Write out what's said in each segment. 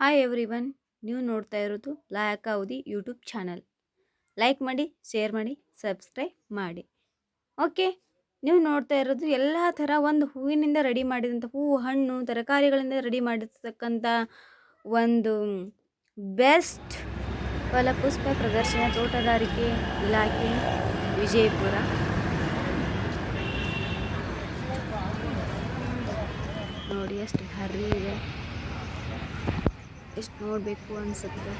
Hi every one ನೀವು ನೋಡ್ತಾ ಇರೋದು ಲಾಯಕ ಅವಧಿ ಯೂಟ್ಯೂಬ್ ಚಾನಲ್ ಲೈಕ್ ಮಾಡಿ ಶೇರ್ ಮಾಡಿ ಸಬ್ಸ್ಕ್ರೈಬ್ ಮಾಡಿ. ಓಕೆ ನೀವು ನೋಡ್ತಾ ಇರೋದು ಎಲ್ಲ ಥರ ಒಂದು ಹೂವಿನಿಂದ ರೆಡಿ ಮಾಡಿದಂಥ ಹೂವು, ಹಣ್ಣು, ತರಕಾರಿಗಳಿಂದ ರೆಡಿ ಮಾಡಿರ್ತಕ್ಕಂಥ ಒಂದು ಬೆಸ್ಟ್ ಫಲಪುಷ್ಪ ಪ್ರದರ್ಶನ ತೋಟಗಾರಿಕೆ ಇಲಾಖೆ, ವಿಜಯಪುರ. ನೋಡಿ ಅಷ್ಟು ಹರಿ ಇದೆ. ಎಷ್ಟು ನೋಡಬೇಕು ಅನಿಸುತ್ತೆ.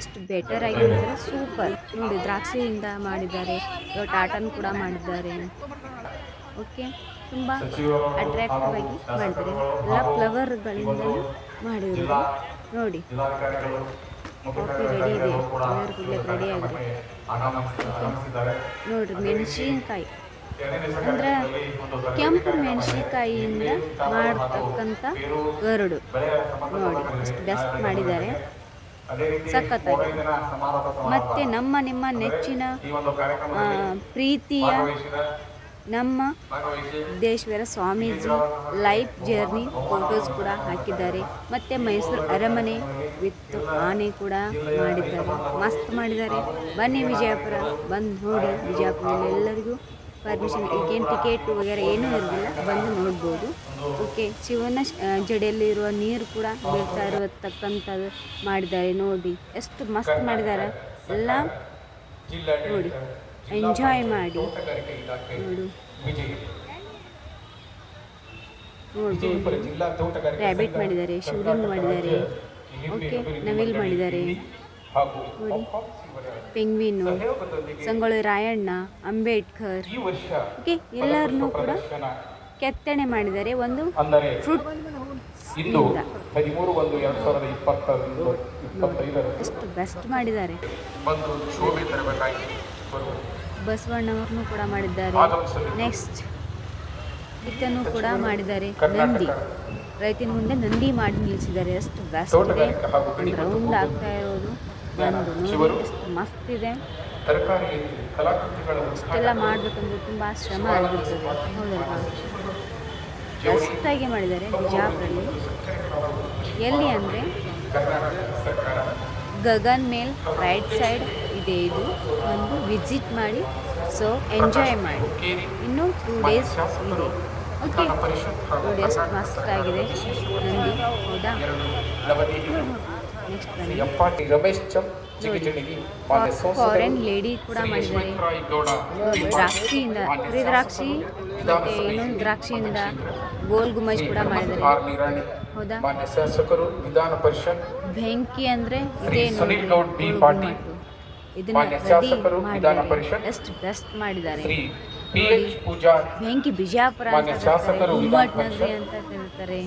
ಎಷ್ಟು ಬೆಟರ್ ಆಗಿ ಅಂದರೆ ಸೂಪರ್ ನೋಡಿ, ದ್ರಾಕ್ಷಿಯಿಂದ ಮಾಡಿದ್ದಾರೆ. ಟಾಟನ್ ಕೂಡ ಮಾಡಿದ್ದಾರೆ. ಓಕೆ ತುಂಬ ಅಟ್ರಾಕ್ಟಿವ್ ಆಗಿ ಮಾಡಿದ್ದಾರೆ ಎಲ್ಲ ಫ್ಲವರ್ಗಳಿಂದ ಮಾಡಿರೋದು. ನೋಡಿ. ಕಾಫಿ ರೆಡಿ ಇದೆ. ಕುಡ್ಲಿಕ್ಕೆ ರೆಡಿ ಆಗಿದೆ. ನೋಡಿರಿ, ಮೆಣಸಿನ್ಕಾಯಿ. ಅಂದ್ರೆ ಕೆಂಪು ಮೆಣಸಿನಕಾಯಿಯಿಂದ ಮಾಡ್ತಕ್ಕಂಥ ಗರುಡು. ನೋಡಿ, ಅಷ್ಟು ಬೆಸ್ಟ್ ಮಾಡಿದ್ದಾರೆ. ಸಖತ್ತಾಗಿ ಮತ್ತೆ ನಮ್ಮ ನಿಮ್ಮ ನೆಚ್ಚಿನ ಪ್ರೀತಿಯ ನಮ್ಮ ದೇಶ್ವರ ಸ್ವಾಮೀಜಿ ಲೈಫ್ ಜರ್ನಿ ಫೋಟೋಸ್ ಕೂಡ ಹಾಕಿದ್ದಾರೆ. ಮತ್ತು ಮೈಸೂರು ಅರಮನೆ ವಿತ್ ಆನೆ ಕೂಡ ಮಾಡಿದ್ದಾರೆ. ಮಸ್ತ್ ಮಾಡಿದ್ದಾರೆ. ಬನ್ನಿ ವಿಜಯಪುರ, ಬಂದು ನೋಡಿ ವಿಜಯಪುರದಲ್ಲಿ ಎಲ್ಲರಿಗೂ. ಪರ್ಮಿಷನ್ ಈಗೇನು ಟಿಕೆಟ್ ವಗೇರೆ ಏನೂ ಇರಲಿಲ್ಲ ಬಂದು ನೋಡ್ಬೋದು ಓಕೆ ಶಿವನ ಜಡೆಯಲ್ಲಿರುವ ನೀರು ಕೂಡ ಬೀಳ್ತಾ ಇರತಕ್ಕಂಥದ್ದು ಮಾಡಿದ್ದಾರೆ ನೋಡಿ ಎಷ್ಟು ಮಸ್ತ್ ಮಾಡಿದ್ದಾರೆ ಎಲ್ಲ ನೋಡಿ ಎಂಜಾಯ್ ಮಾಡಿ ನೋಡು ನೋಡ್ಬೋದು ರ್ಯಾಬಿಟ್ ಮಾಡಿದ್ದಾರೆ ಶಿವಲಿಂಗ್ ಮಾಡಿದ್ದಾರೆ ಓಕೆ ನವಿಲ್ ಮಾಡಿದ್ದಾರೆ ನೋಡಿ ಪೆಂಗ್ವಿನು ಸಂಗೊಳ್ಳಿ ರಾಯಣ್ಣ ಅಂಬೇಡ್ಕರ್. ಓಕೆ ಎಲ್ಲರನ್ನೂ ಕೂಡ ಕೆತ್ತನೆ ಮಾಡಿದ್ದಾರೆ. ಒಂದು ಫ್ರೂಟ್ ಇಂದು ಹದಿಮೂರು ಒಂದು ಎರಡು ಸಾವಿರದ ಇಪ್ಪತ್ತೊಂದು ಎಷ್ಟು ಬೆಸ್ಟ್ ಮಾಡಿದ್ದಾರೆ. ಬಸವಣ್ಣವ್ರನ್ನೂ ಕೂಡ ಮಾಡಿದ್ದಾರೆ. ನೆಕ್ಸ್ಟ್ ಇದನ್ನು ಕೂಡ ಮಾಡಿದ್ದಾರೆ. ನಂದಿ. ರೈತನ ಮುಂದೆ ನಂದಿ ಮಾಡಿ ನಿಲ್ಲಿಸಿದ್ದಾರೆ. ಎಷ್ಟು ಬೆಸ್ಟ್ ಇದೆ. ರೌಂಡ್ ಆಗ್ತಾ ಇರೋದು. ಒಂದು ನೋಡಿ ಎಷ್ಟು ಮಸ್ತ್ ಇದೆ. ಇಷ್ಟೆಲ್ಲ ಮಾಡಬೇಕಂದ್ರೆ ತುಂಬ ಶ್ರಮ ಆಗಿರ್ತದೆ ಹೌದಲ್ವಾ? ಬೆಸ್ಟಾಗಿ ಮಾಡಿದ್ದಾರೆ ಬಿಜಾಪುರಲ್ಲಿ ಎಲ್ಲಿ ಅಂದರೆ ಗಗನ್ ಮೇಲ್ ರೈಟ್ ಸೈಡ್ ಇದೆ ಇದು. ಒಂದು ವಿಸಿಟ್ ಮಾಡಿ ಸೊ ಎಂಜಾಯ್ ಮಾಡಿ. ಇನ್ನು ಟೂ ಡೇಸ್ ಇದೆ. ಓಕೆ ಟೂ ಡೇಸ್ ಮಸ್ತಾಗಿದೆ ಎಷ್ಟು ಮಸ್ತ್ ಆಗಿದೆ. ನಂದಿ. ಹೌದಾ? ನೆಕ್ಸ್ಟ್ ಬನ್ನಿ ರಮೇಶ್ ಫಾರೆನ್ ಲೇಡಿ ಕೂಡ ಮಾಡಿದ್ದಾರೆ. ದ್ರಾಕ್ಷಿಯಿಂದ ಕುರಿ ದ್ರಾಕ್ಷಿ ಮತ್ತು ಇನ್ನೊಂದು ದ್ರಾಕ್ಷಿಯಿಂದ ಗೋಲ್ ಗುಮಜ್ ಕೂಡ ಮಾಡಿದ್ದಾರೆ. ಹೌದಾ? ಶಾಸಕರು ವಿಧಾನ ಪರಿಷತ್. ಬೆಂಕಿ ಅಂದ್ರೆ. ಇದನ್ನ ಮಾನ್ಯ ರೆಡಿ ಶಾಸಕರು ವಿಧಾನ ಮಾಡಿದ್ದಾರೆ. ಪರಿಷತ್. ಎಷ್ಟು ಬೆಸ್ಟ್ ಮಾಡಿದ್ದಾರೆ. ಬೆಂಕಿ ಬಿಜಾಪುರ ಶಾಸಕರು ಪರಿಷತ್. ಅಂತ ಕರೀತಾರೆ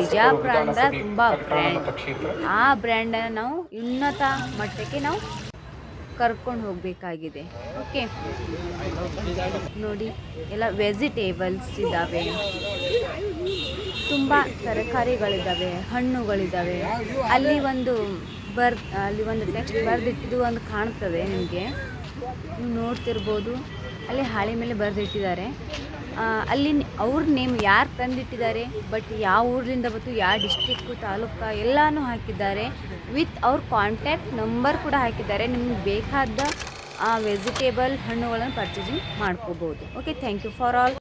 ಬಿಜಾಪುರ ಅಂದ್ರೆ ತುಂಬಾ ಬ್ರ್ಯಾಂಡ್ ಆ ಬ್ರ್ಯಾಂಡ್ ನಾವು ಉನ್ನತ ಮಟ್ಟಕ್ಕೆ ನಾವು ಕರ್ಕೊಂಡು ಹೋಗಬೇಕಾಗಿದೆ. ಓಕೆ ನೋಡಿ ಎಲ್ಲ ವೆಜಿಟೇಬಲ್ಸ್ ಇದ್ದಾವೆ ತುಂಬ ತರಕಾರಿಗಳಿದ್ದಾವೆ ಹಣ್ಣುಗಳಿದ್ದಾವೆ ಅಲ್ಲಿ ಒಂದು ಬರ್ ಅಲ್ಲಿ ಒಂದು ಟೆಕ್ಸ್ಟ್ ಬರೆದಿಟ್ಟಿದ್ದು ಒಂದು ಕಾಣ್ತದೆ ನಿಮಗೆ. ನೀವು ನೋಡ್ತಿರ್ಬೋದು. ಅಲ್ಲಿ ಹಾಳೆ ಮೇಲೆ ಬರೆದಿಟ್ಟಿದ್ದಾರೆ. ಅಲ್ಲಿ ಅವ್ರ ನೇಮ್ ಯಾರು ತಂದಿಟ್ಟಿದ್ದಾರೆ, ಬಟ್ ಯಾವ ಊರಿಂದ ಬಂತು, ಯಾವ ಡಿಸ್ಟಿಕ್ಕು ತಾಲೂಕು ಎಲ್ಲನೂ ಹಾಕಿದ್ದಾರೆ. ವಿತ್ ಅವ್ರ ಕಾಂಟ್ಯಾಕ್ಟ್ ನಂಬರ್ ಕೂಡ ಹಾಕಿದ್ದಾರೆ. ನಿಮ್ಗೆ ಬೇಕಾದ ವೆಜಿಟೇಬಲ್ ಹಣ್ಣುಗಳನ್ನು ಪರ್ಚೇಸಿಂಗ್ ಮಾಡ್ಕೋಬೋದು. Okay thank you for all